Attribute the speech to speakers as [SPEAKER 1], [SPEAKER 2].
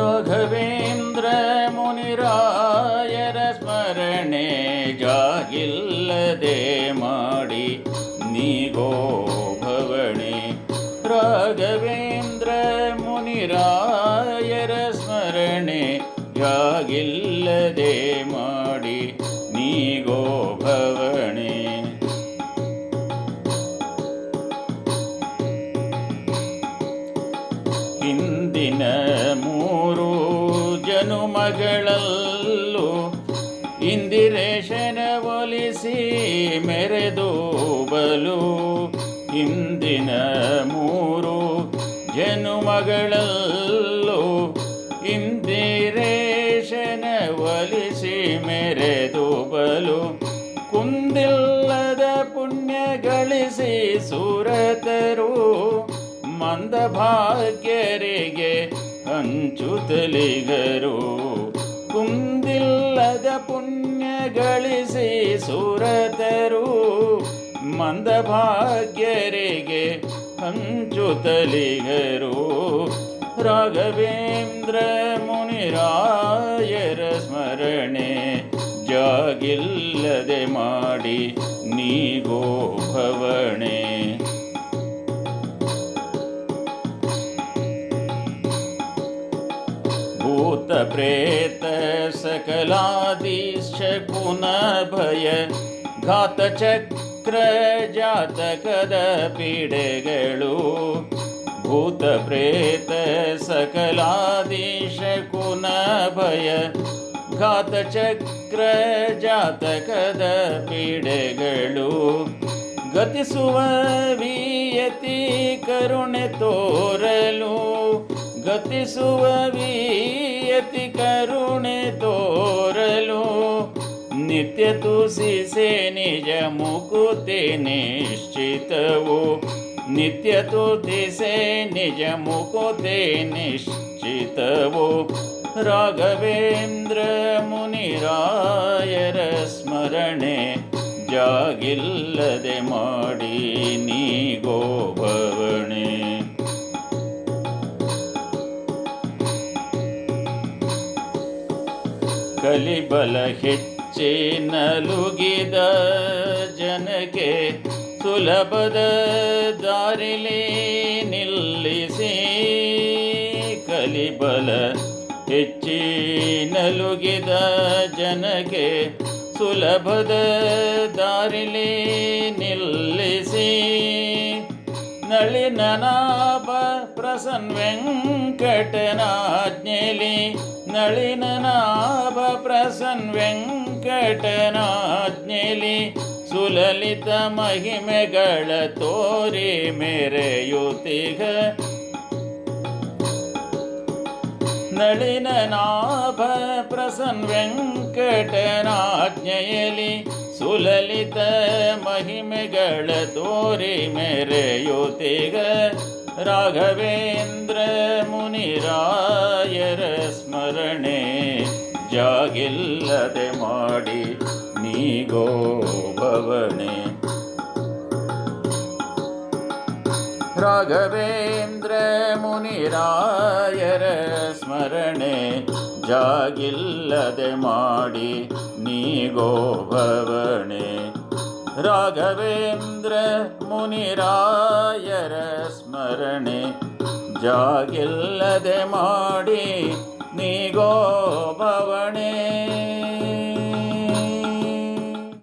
[SPEAKER 1] ರಾಘವೇಂದ್ರ ಮುನಿರಾಯರ ಸ್ಮರಣೆ ಜಾಗಿಲ್ಲದೆ ಮಾಡಿ ನೀಗೋ ಭವಣೆ. ರಾಘವೇಂದ್ರ ಮುನಿರಾಯರ ಸ್ಮರಣೆ ಜಾಗಿಲ್ಲದೆ ಮಾಡಿ ನೀಗೋ ಭವಣೆ. ಹಿಂದಿನ ಜನುಮಗಳಲ್ಲೂ ಇಂದಿರೇಶನ ಒಲಿಸಿ ಮೆರೆದು ಬಲು. ಇಂದಿನ ಮೂರು ಜನುಮಗಳಲ್ಲೂ ಇಂದಿರೇಶನ ಒಲಿಸಿ ಮೆರೆದು ಬಲು. ಕುಂದಿಲ್ಲದ ಪುಣ್ಯ ಗಳಿಸಿ ಸುರತರು ಮಂದ ಭಾಗ್ಯರಿಗೆ ಹಂಚುತ್ತಲಿಗರು ಕುಂದಿಲ್ಲದ ಪುಣ್ಯ ಗಳಿಸಿ ಸುರತರು. ಮಂದ ಭಾಗ್ಯರಿಗೆ ಹಂಚುತ್ತಲಿಗರು ರಾಘವೇಂದ್ರ ಮುನಿರಾಯರ ಸ್ಮರಣೆ ಜಾಗಿಲ್ಲದೆ ಮಾಡಿ ನೀಗೋ ಭೂತ ಪ್ರೇತ ಸಕಲಾದೀಶ ಕುನ ಭಯ ಘಾತ ಚಕ್ರ ಜಾತಕದ ಪೀಡೆಗಳು ಭೂತ ಪ್ರೇತ ಸಕಲಾದೀಶ ಕುನ ಭಯ ಘಾತ ಚಕ್ರ ಜಾತಕದ ಪೀಡೆಗಳು ಗತಿಸುವ ವಿಯತಿ ಕರುಣೆ ತೋರಲು ಗತಿಸುವ ವಿಯತಿ ಕರುಣೆ ತೋರಲು ನಿತ್ಯ ತುಸಿಸೆ ನಿಜ ಮುಕುತಿ ನಿಶ್ಚಿತವು ನಿತ್ಯ ತುತಿಸೆ ನಿಜ ಮುಕುತಿ ನಿಶ್ಚಿತವು ರಾಘವೇಂದ್ರ ಮುನಿರಾಯರ ಸ್ಮರಣೆ ಜಾಗಿಲ್ಲದೆ ಕಲಿಬಲ ಹೆಚ್ಚಿ ನಲುಗಿದ ಜನಕ್ಕೆ ಸುಲಭದ ದಾರಿಲಿ ನಿಲ್ಲಿಸಿ. ಕಲಿಬಲ ಹೆಚ್ಚಿ ನಲುಗಿದ ಜನಕ್ಕೆ ಸುಲಭದ ದಾರಿಲಿ ನಿಲ್ಲಿಸಿ. ನಳಿನನಾಭ ಪ್ರಸನ್ ವೆಂಕಟನಾಜ್ಞೆಲಿ. ನಳಿನನಾಭ ಪ್ರಸನ್ ವೆಂಕಟನಾಜ್ಞೆಲಿ. ಸುಲಲಿತ ಮಹಿಮೆಗಳ ತೋರಿ ಮೆರೆಯುತಿಗ ನಳಿನ ನಾಭ ಪ್ರಸನ್ ವೆಂಕಟನಾಜ್ಞೆಯಲಿ ಸುಲಲಿತ ಮಹಿಮೆಗಳ ತೋರಿ ಮೆರೆಯುತ್ತಿಗ ರಾಘವೇಂದ್ರ ಮುನಿರಾಯರ ಸ್ಮರಣೆ ಜಾಗಿಲ್ಲದೆ ಮಾಡಿ ನೀಗೋ ಭವಣೆ ರಾಘವೇಂದ್ರ ಮುನಿರಾಯರ ಸ್ಮರಣೆ ಜಾಗಿಲ್ಲದೆ ಮಾಡಿ ನೀಗೋ ಭವಣೆ ರಾಘವೇಂದ್ರ ಮುನಿರಾಯರ ಸ್ಮರಣೆ ಜಾಗಿಲ್ಲದೆ ಮಾಡಿ ನೀಗೋ ಭವಣೆ